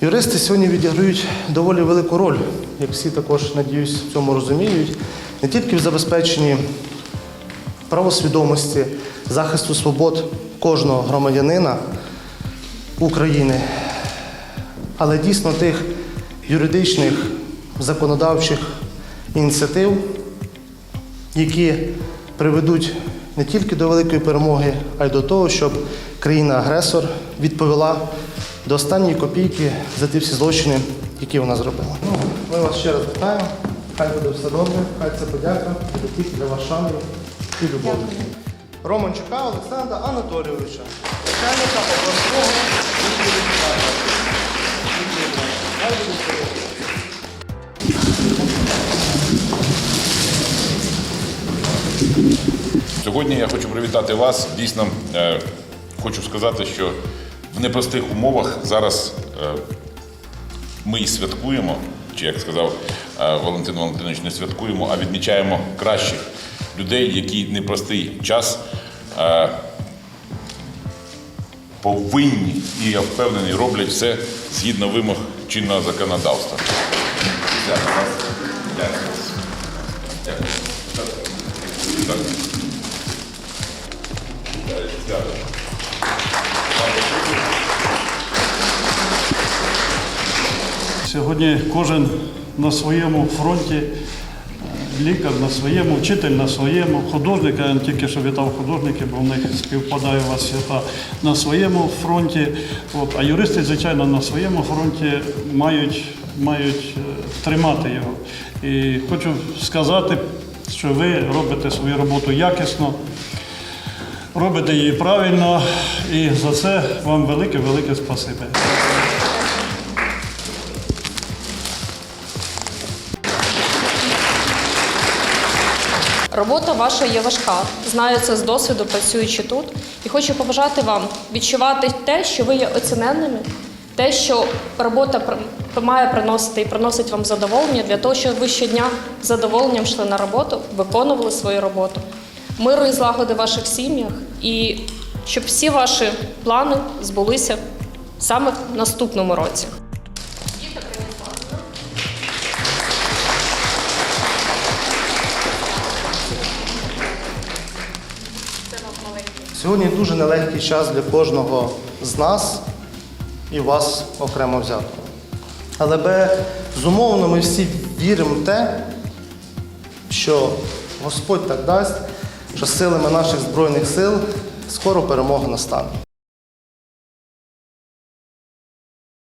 Юристи сьогодні відіграють доволі велику роль, як всі також, надіюсь, в цьому розуміють, не тільки в забезпеченні правосвідомості, захисту свобод кожного громадянина України, але дійсно тих юридичних законодавчих ініціатив, які приведуть не тільки до великої перемоги, а й до того, щоб країна-агресор відповіла до останньої копійки за ті всі злочини, які вона зробила. Ну, ми вас ще раз вітаємо. Хай буде все добре, хай це подяка тільки для вас шани і любові. Романчука Олександра Анатолійовича, начальника обласного. Сьогодні я хочу привітати вас. Дійсно, е, хочу сказати, що в непростих умовах зараз е, ми і святкуємо, чи як сказав е, Валентин Валентинович, не святкуємо, а відмічаємо кращих людей, які в непростий час е, повинні і я впевнений, роблять все згідно вимог чинного законодавства. Дякую. Дякую. Дякую. Сьогодні кожен на своєму фронті, е, лікар на своєму, вчитель на своєму, художник, я тільки що вітав художників, бо в них співпадає у вас свята на своєму фронті. От, а юристи, звичайно, на своєму фронті мають, мають е, тримати його. І хочу сказати, що ви робите свою роботу якісно. Робите її правильно, і за це вам велике-велике спасибі. Робота ваша є важка. Знаю це з досвіду, працюючи тут. І хочу побажати вам відчувати те, що ви є оціненними, те, що робота має приносити і приносить вам задоволення, для того, щоб ви щодня з задоволенням йшли на роботу, виконували свою роботу. Миру і злагоди в ваших сім'ях, і щоб всі ваші плани збулися саме в наступному році. Сьогодні дуже нелегкий час для кожного з нас і вас окремо взято. Але безумовно ми всі віримо в те, що Господь так дасть, що силами наших Збройних сил скоро перемога настане.